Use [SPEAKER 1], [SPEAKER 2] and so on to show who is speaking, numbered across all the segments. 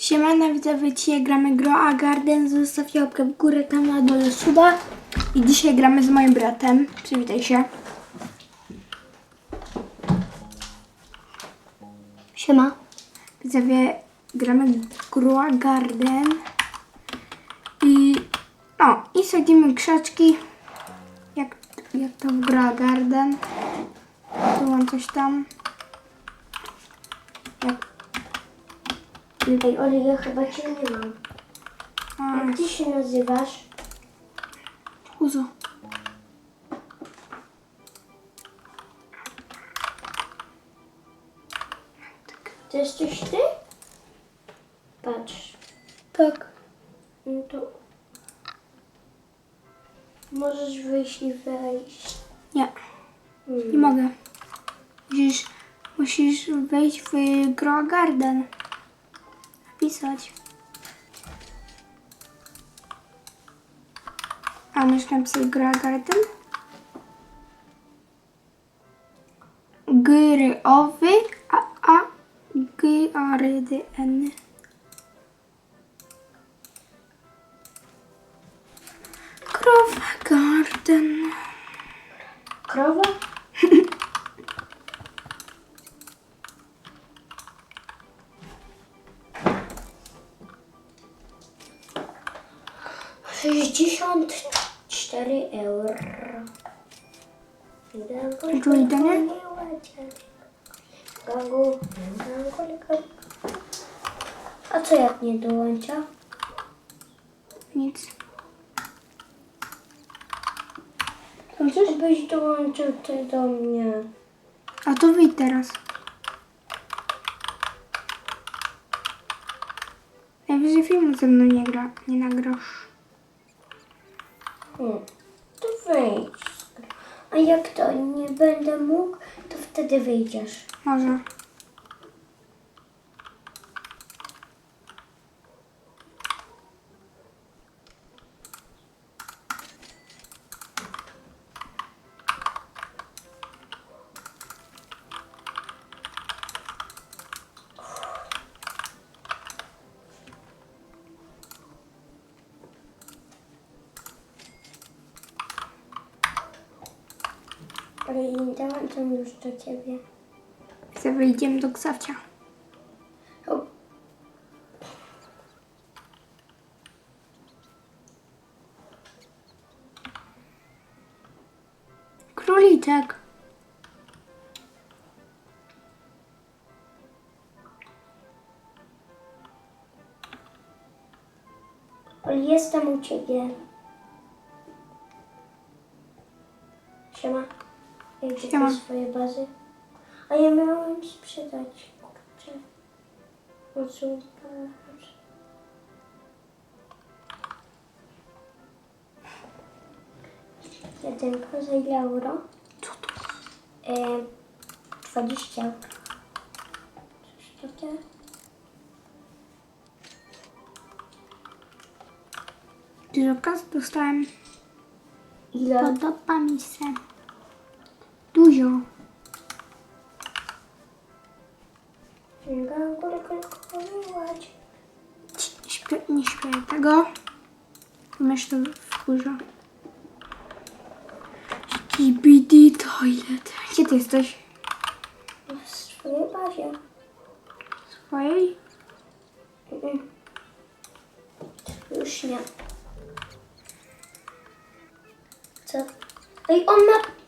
[SPEAKER 1] Siemana widzowie, dzisiaj gramy Grow a Garden, zostaw łapkę w górę, tam na dole suba. I dzisiaj gramy z moim bratem, przywitaj się.
[SPEAKER 2] Siema.
[SPEAKER 1] Widzowie, gramy Grow a Garden. I no, i sadzimy krzaczki, jak, jak to w Grow a Garden. Tu mam coś tam.
[SPEAKER 2] Ej, Oli, ja chyba cię nie mam.
[SPEAKER 1] a,
[SPEAKER 2] Jak ty się nazywasz?
[SPEAKER 1] Uzo.
[SPEAKER 2] To jesteś ty? Patrz.
[SPEAKER 1] Tak.
[SPEAKER 2] No to... Możesz wyjść i wejść.
[SPEAKER 1] Nie.
[SPEAKER 2] Hmm.
[SPEAKER 1] Nie mogę. Musisz, musisz wejść w Grow Garden. Napisać. A masz napisać Grow Garden? Gry owy, a a g a r d n. Grow Garden.
[SPEAKER 2] Krowa? A co jak nie dołącza?
[SPEAKER 1] Nic.
[SPEAKER 2] Byś dołączył ty do mnie.
[SPEAKER 1] A to wyjdź teraz. Najwyżej filmu ze mną nie gra, nie nagrasz.
[SPEAKER 2] Hmm. To wyjdź. A jak to nie będę mógł, to wtedy wyjdziesz.
[SPEAKER 1] Może.
[SPEAKER 2] Ale nie dołączam już do ciebie.
[SPEAKER 1] Chcę wyjdziemy do Ksawcia.
[SPEAKER 2] O,
[SPEAKER 1] Króliczek.
[SPEAKER 2] Jestem u ciebie. Jak
[SPEAKER 1] Siema.
[SPEAKER 2] Siema. swoje bazy? A ja miałam sprzedać. Kurczę. Odsuń. Jedynka za ile euro?
[SPEAKER 1] Co to?
[SPEAKER 2] E, 20 euro. Coś takiego?
[SPEAKER 1] Dużo kas dostałem.
[SPEAKER 2] Ile?
[SPEAKER 1] Podoba mi się. Ci, Nie śpię, nie śpię tego. Myślę w górze. Skibidi toilet. Gdzie ty jesteś?
[SPEAKER 2] W swojej bazie.
[SPEAKER 1] Swojej?
[SPEAKER 2] Mm. Już nie. Co? Ej, on ma...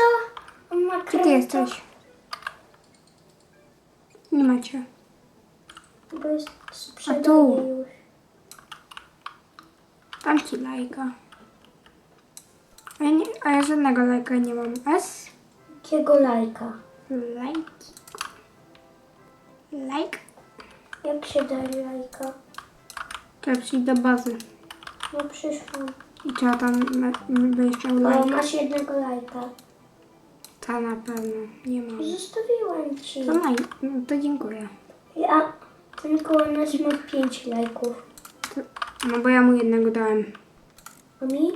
[SPEAKER 2] Co? On ma
[SPEAKER 1] Gdzie ty jesteś? Nie macie.
[SPEAKER 2] Bo jest
[SPEAKER 1] A
[SPEAKER 2] sprzedany
[SPEAKER 1] tu?
[SPEAKER 2] już.
[SPEAKER 1] Dam ci lajka. A ja, nie, a ja żadnego lajka nie mam. S?
[SPEAKER 2] Jakiego lajka?
[SPEAKER 1] Lajki. Like?
[SPEAKER 2] Jak się daje lajka?
[SPEAKER 1] Trzeba przyjść do bazy.
[SPEAKER 2] No przyszłam.
[SPEAKER 1] I trzeba tam ma- będziesz miał
[SPEAKER 2] O,
[SPEAKER 1] lajka.
[SPEAKER 2] masz jednego lajka.
[SPEAKER 1] Ta na pewno. Nie mam.
[SPEAKER 2] Zostawiłam ci.
[SPEAKER 1] To laj. No to dziękuję.
[SPEAKER 2] Ja, ten kołonierz ma pięć lajków.
[SPEAKER 1] To, no bo ja mu jednego dałem.
[SPEAKER 2] A mi?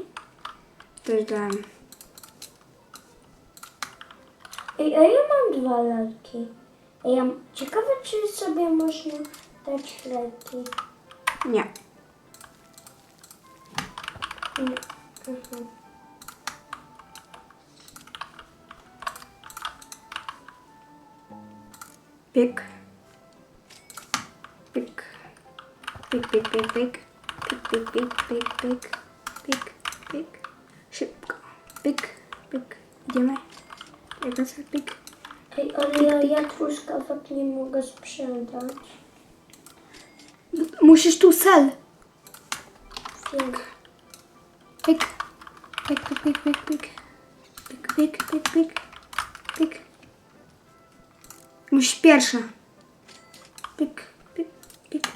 [SPEAKER 1] Też dałem.
[SPEAKER 2] Ej, a ja mam dwa lajki. Ej, ja, ciekawe, czy sobie można dać leki.
[SPEAKER 1] Nie.
[SPEAKER 2] Mhm.
[SPEAKER 1] Pyk. Pyk. Pyk, pyk, pyk, pyk. Pyk, pyk, pyk, pyk, pyk. Pyk. Szybko. Pyk, pyk. Idziemy. Sobie pyk.
[SPEAKER 2] Ej, ale ja, ja truskawek nie mogę sprzedać.
[SPEAKER 1] Musisz tu sel.
[SPEAKER 2] Wiem.
[SPEAKER 1] Pierwsza. Pyk, pyk, pyk.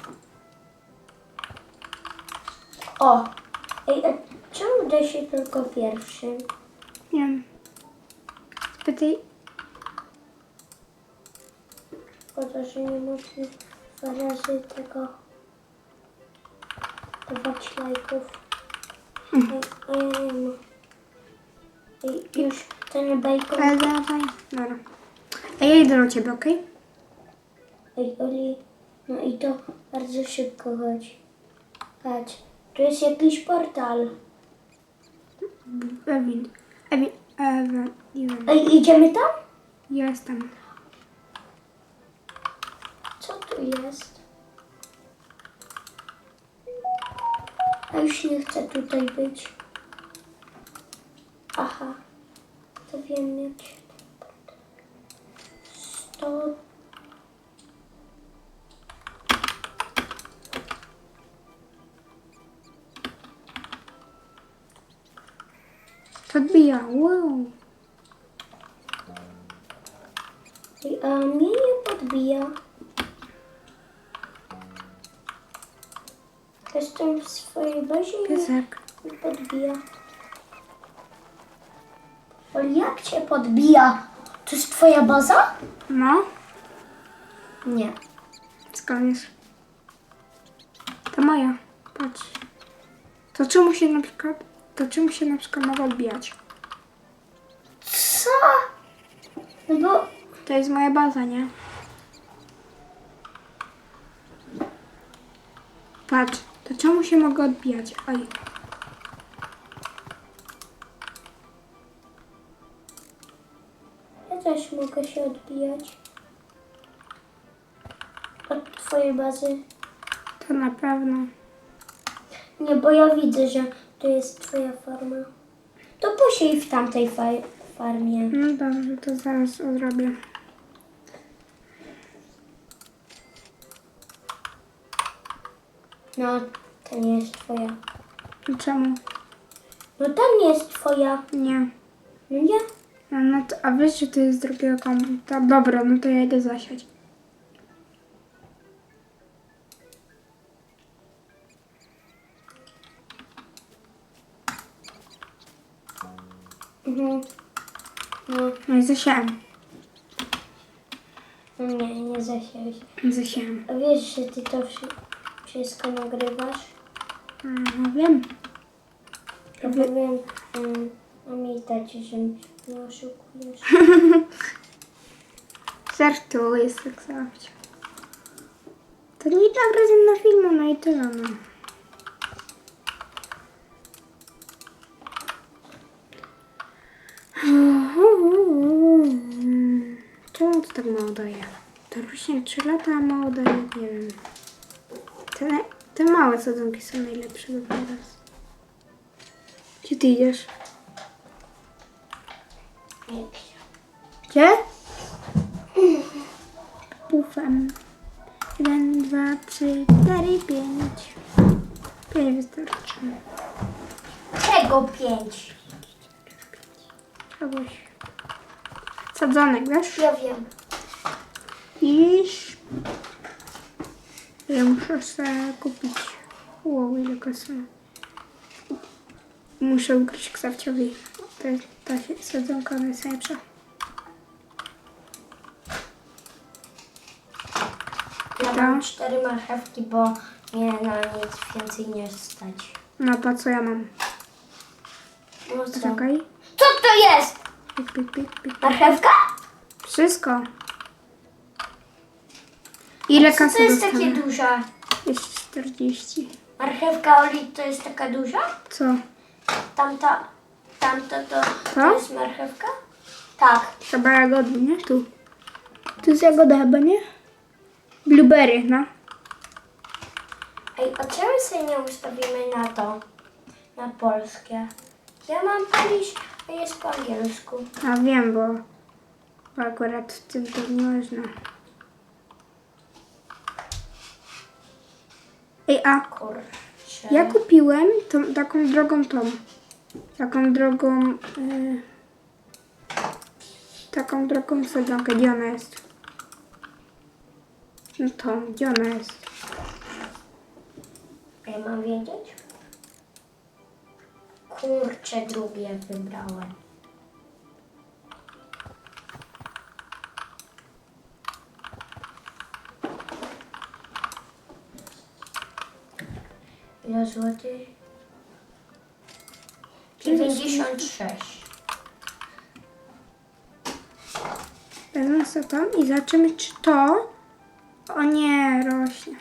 [SPEAKER 2] O! Ej, a czemu da się tylko pierwszy?
[SPEAKER 1] Nie wiem. Spytaj.
[SPEAKER 2] Szkoda, że nie można dwa razy tego dawać lajków. Ej, ja nie mam. Ej, już ten bacon.
[SPEAKER 1] Ale dawaj. Dobra. A ja idę do ciebie, okej?
[SPEAKER 2] Ej, Oli, no i to bardzo szybko chodzi. Patrz, tu jest jakiś portal.
[SPEAKER 1] Ewin. Ewin. Ewin. Ewin.
[SPEAKER 2] Ej, idziemy tam?
[SPEAKER 1] Jestem.
[SPEAKER 2] Co tu jest? Ja już nie chcę tutaj być. Aha, to wiem jak się.
[SPEAKER 1] To odbija. Wow.
[SPEAKER 2] Ej, A mnie nie podbija. Jestem w swojej bazie i
[SPEAKER 1] Piesek.
[SPEAKER 2] nie podbija. Ale jak cię podbija? To jest twoja baza?
[SPEAKER 1] No.
[SPEAKER 2] Nie.
[SPEAKER 1] Skąd wiesz? To moja. Patrz. To czemu się na przykład... To czemu się na przykład mogę odbijać?
[SPEAKER 2] No bo
[SPEAKER 1] To jest moja baza, nie? Patrz. To czemu się mogę odbijać? Oj.
[SPEAKER 2] ja też mogę się odbijać. Od twojej bazy.
[SPEAKER 1] To na pewno.
[SPEAKER 2] Nie, bo ja widzę, że to jest twoja farma. To posiej w tamtej fa- farmie.
[SPEAKER 1] No dobrze, to zaraz zrobię.
[SPEAKER 2] No, to nie jest twoja.
[SPEAKER 1] Czemu?
[SPEAKER 2] No to nie jest twoja.
[SPEAKER 1] Nie.
[SPEAKER 2] No nie.
[SPEAKER 1] No, no to, a wiesz, że to jest z drugiego komputa? Dobra, no to ja idę zasiać.
[SPEAKER 2] No,
[SPEAKER 1] No i zasiałem.
[SPEAKER 2] nie, nie zasiałeś.
[SPEAKER 1] Zasiałem.
[SPEAKER 2] A wiesz, że ty to wszy- wszystko nagrywasz?
[SPEAKER 1] No wiem.
[SPEAKER 2] Ja powiem um, mamiej tacie, że mnie oszukujesz.
[SPEAKER 1] Żartuję, tak zawsze. To nie nagra ze mną filmu, no i tyle, no. Tak mało daje? To rośnie 3 lata, a mało daje, nie wiem. Te, te małe sadzonki są najlepsze do teraz. Gdzie ty idziesz? Gdzie? Pufem. Jeden, dwa, trzy, cztery, pięć. Pięć wystarczy.
[SPEAKER 2] Czego pięć?
[SPEAKER 1] Czegoś. Sadzonek, wiesz?
[SPEAKER 2] Ja wiem.
[SPEAKER 1] Iż. Ja muszę sobie kupić. Wow, ile. Muszę ukryć ksawciowi. Ta się- sadzonka najsnajlepsza.
[SPEAKER 2] Ja mam cztery marchewki, bo mnie na nic więcej nie stać.
[SPEAKER 1] No to co ja mam?
[SPEAKER 2] No co? Co to jest?
[SPEAKER 1] Pik, pik, pik, pik.
[SPEAKER 2] Marchewka?
[SPEAKER 1] Wszystko. Ile
[SPEAKER 2] Co
[SPEAKER 1] kasy
[SPEAKER 2] to jest
[SPEAKER 1] dostanę?
[SPEAKER 2] takie duże?
[SPEAKER 1] Jeszcze 40.
[SPEAKER 2] Marchewka Oli to jest taka duża?
[SPEAKER 1] Co?
[SPEAKER 2] Tamta, tamta to, to
[SPEAKER 1] To?
[SPEAKER 2] jest marchewka? Tak.
[SPEAKER 1] Chyba jagody, nie? Tu. Tu jest jagoda chyba, nie? Blueberry, no.
[SPEAKER 2] Ej, a czemu sobie nie ustawimy na to? Na polskie. Ja mam Polish, a jest po angielsku.
[SPEAKER 1] A wiem, bo, bo akurat w tym to nie można. Ej, a
[SPEAKER 2] Kurczę.
[SPEAKER 1] ja kupiłem tą, taką drogą tą. Taką drogą... y, taką drogą sadzonkę. Gdzie ona jest? No tą, gdzie ona jest?
[SPEAKER 2] A ja mam wiedzieć? Kurczę, drugie wybrałem. Ile złotych? 96.
[SPEAKER 1] Wezmę sobie tą i zobaczymy, czy to... O nie, rośnie.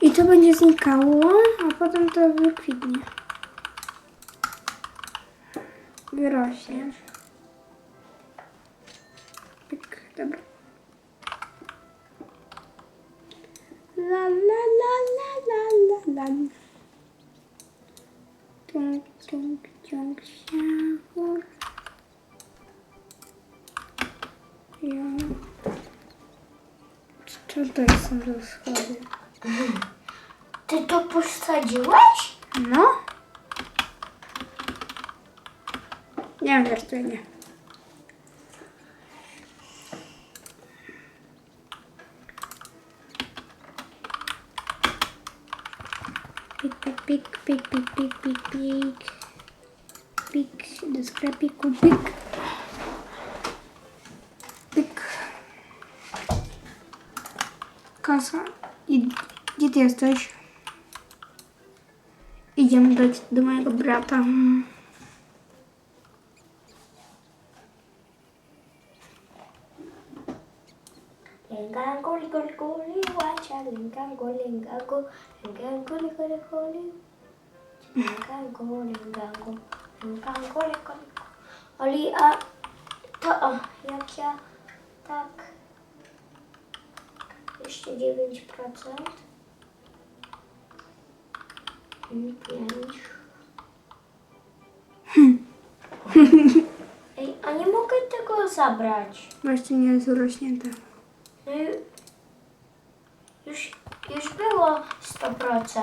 [SPEAKER 1] I to będzie znikało, a potem to wykwitnie. Wyrośnie. Tung, tung, siachur. Ja. To jest są za schody?
[SPEAKER 2] Ty to posadziłeś?
[SPEAKER 1] No? Nie, żartuję, nie. Pik, pik, pik, pik, pik, pik, pik, pik. Pik, do sklepiku, pik. Pik. Kasa. I gdzie ty jesteś? Idziemy do, do mojego brata.
[SPEAKER 2] Lingango, ligoli, goli, wacha, lingango, lingango, lingango, ligoli, goli. Lingango, ligoli. Oli, a to, o, jak ja tak, jeszcze 9%. I 5. Ej, a nie mogę tego zabrać.
[SPEAKER 1] Właśnie nie jest urośnięte.
[SPEAKER 2] No i już, już było 100%.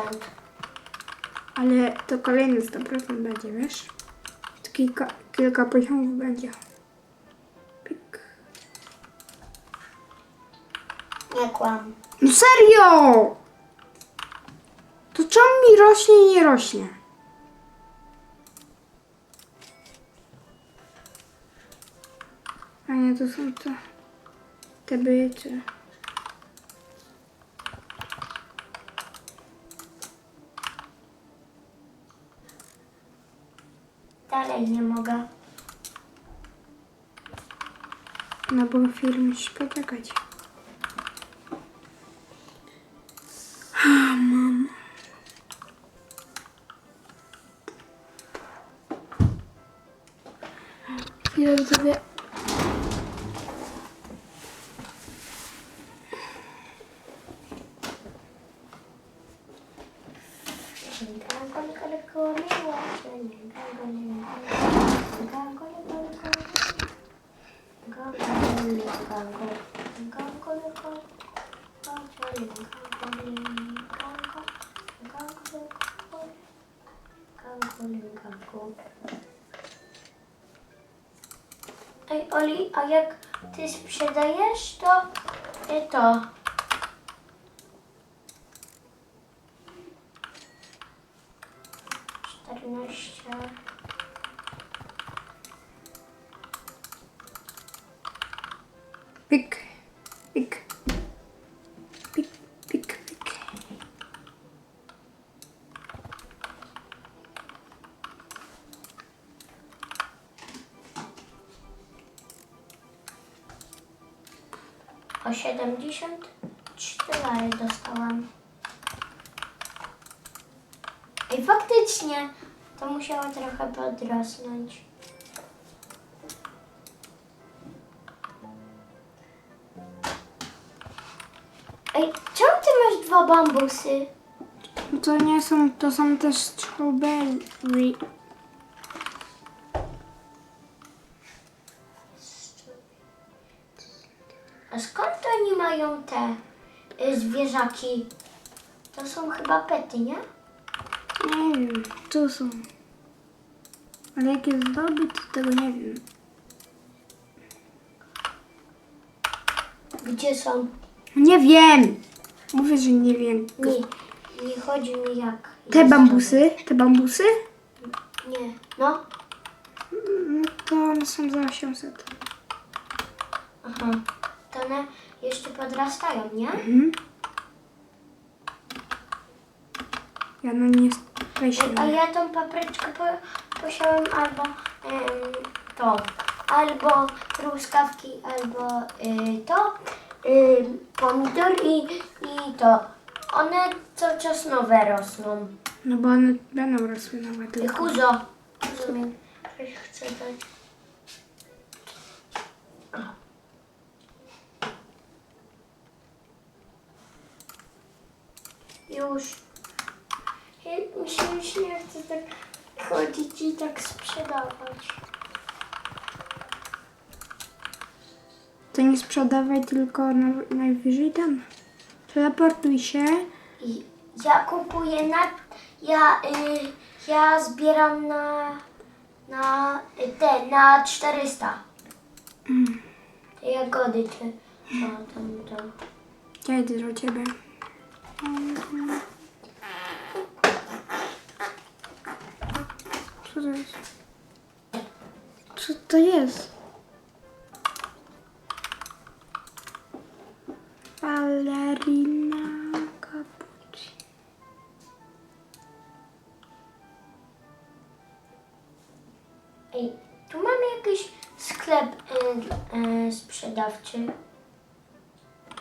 [SPEAKER 1] Ale to kolejny 100% będzie, wiesz? Kilka, kilka poziomów będzie. Pik.
[SPEAKER 2] Nie kłam.
[SPEAKER 1] No serio! To czemu mi rośnie i nie rośnie? A nie, to są te, te byty.
[SPEAKER 2] Dalej nie mogę.
[SPEAKER 1] No bo film musisz poczekać.
[SPEAKER 2] Ej, Oli, a jak ty sprzedajesz, to to. 74 lary dostałam. I faktycznie to musiało trochę podrosnąć. Ej, czemu ty masz dwa bambusy?
[SPEAKER 1] To nie są, to są też strawberry.
[SPEAKER 2] Te y, zwierzaki? To są chyba pety, nie?
[SPEAKER 1] Nie wiem, tu są. Ale jakie zdoby, to tego nie wiem.
[SPEAKER 2] Gdzie są?
[SPEAKER 1] Nie wiem! Mówię, że nie wiem.
[SPEAKER 2] Nie, nie chodzi mi jak.
[SPEAKER 1] Te bambusy, te bambusy.
[SPEAKER 2] Nie, no.
[SPEAKER 1] no to one są za 800.
[SPEAKER 2] Aha. To one jeszcze podrastają, nie?
[SPEAKER 1] Mhm. Ja na nie weź
[SPEAKER 2] A ja tą papryczkę po, posiałem albo em, to, albo truskawki, albo y, to, y, pomidor i, i to. One cały czas nowe rosną.
[SPEAKER 1] No bo one będą rosły tylko.
[SPEAKER 2] Kuzo, Kuzo mi coś chce dać. Już. Ja- Mi się już nie chce tak chodzić i tak sprzedawać.
[SPEAKER 1] To nie sprzedawaj, tylko na, najwyżej tam. Teleportuj się.
[SPEAKER 2] I ja kupuję na. Ja, y, ja zbieram na. Na y, te, na 400. Te jagody, czy co tam, tam.
[SPEAKER 1] Ja idę do ciebie. Co to jest? Co to jest? Ballerina cappuccino.
[SPEAKER 2] Ej, tu mamy jakiś sklep y, y, sprzedawczy.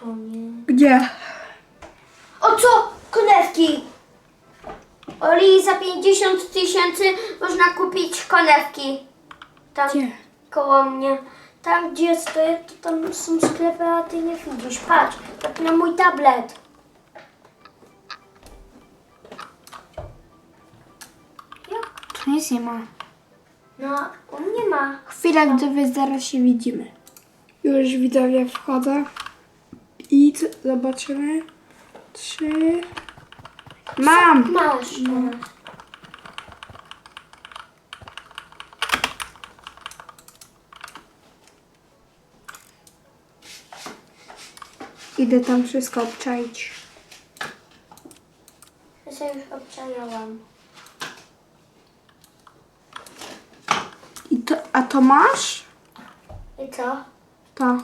[SPEAKER 2] O nie.
[SPEAKER 1] Gdzie?
[SPEAKER 2] Co? Konewki! Oli, za 50 tysięcy można kupić konewki. Tam
[SPEAKER 1] Gdzie?
[SPEAKER 2] koło mnie. Tam gdzie stoję, to tam są sklepy, a ty nie widzisz. Patrz, tak na mój tablet.
[SPEAKER 1] Tu nic nie ma.
[SPEAKER 2] No, u mnie ma.
[SPEAKER 1] Chwila, gdy zaraz się widzimy. Już widzowie wchodzę. I co, zobaczymy. Trzy. Mam!
[SPEAKER 2] Masz teraz.
[SPEAKER 1] Idę tam wszystko obczaić.
[SPEAKER 2] Ja sobie już obczajałam.
[SPEAKER 1] I to, a to masz?
[SPEAKER 2] I co?
[SPEAKER 1] To.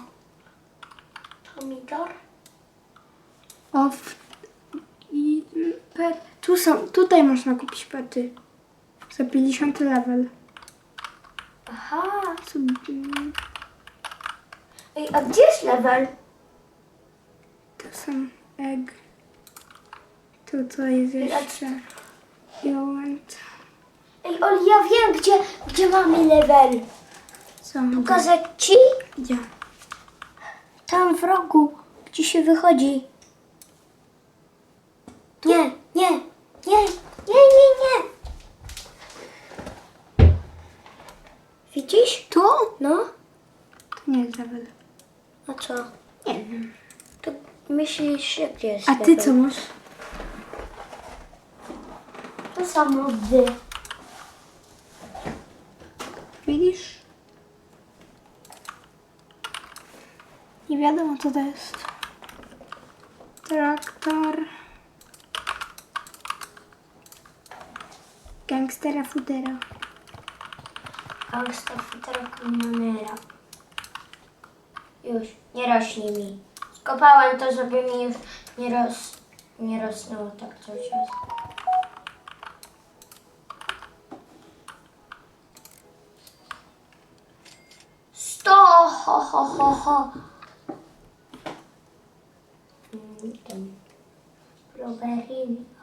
[SPEAKER 2] Pomidor?
[SPEAKER 1] O, w, i pet. Tu są, tutaj można kupić pety. Za 50 level.
[SPEAKER 2] Aha.
[SPEAKER 1] Sobie-
[SPEAKER 2] Ej, a gdzie jest level?
[SPEAKER 1] To są egg. Tu co jest jeszcze? Want.
[SPEAKER 2] Ej, Oli, ja wiem, gdzie, gdzie mamy level.
[SPEAKER 1] Są
[SPEAKER 2] Pokazać ci?
[SPEAKER 1] Gdzie?
[SPEAKER 2] Tam w rogu, gdzie się wychodzi. Nie, nie, nie, nie, nie, nie. Widzisz?
[SPEAKER 1] Tu?
[SPEAKER 2] No,
[SPEAKER 1] To nie jest level.
[SPEAKER 2] a co?
[SPEAKER 1] Nie wiem.
[SPEAKER 2] To myślisz, gdzie jest
[SPEAKER 1] A ty
[SPEAKER 2] level?
[SPEAKER 1] co masz?
[SPEAKER 2] To samo wy.
[SPEAKER 1] Widzisz? Nie wiadomo co to jest. Traktor. Gangstera futera.
[SPEAKER 2] Gangsta futera kamionera. Już, nie rośnie mi. Skopałem to, żeby mi już nie, ros, nie rosnęło tak cały czas. Sto, ho, ho, ho, ho. ten rowery.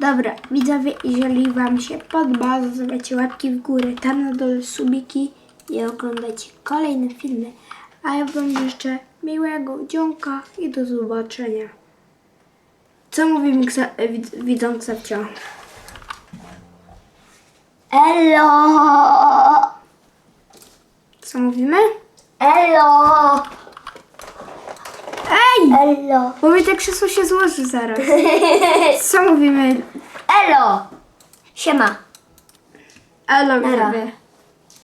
[SPEAKER 1] Dobra, widzowie, jeżeli Wam się podoba, zostawiacie łapki w górę, tam na dole subiki i oglądajcie kolejne filmy. A ja Wam życzę miłego dzionka i do zobaczenia. Co mówi mi e, wid- widząca wciąż?
[SPEAKER 2] Elo!
[SPEAKER 1] Co mówimy?
[SPEAKER 2] Elo! Elo!
[SPEAKER 1] Bo mi te krzesło się złoży zaraz. Co mówimy?
[SPEAKER 2] Elo! Siema.
[SPEAKER 1] Elo, widzowie.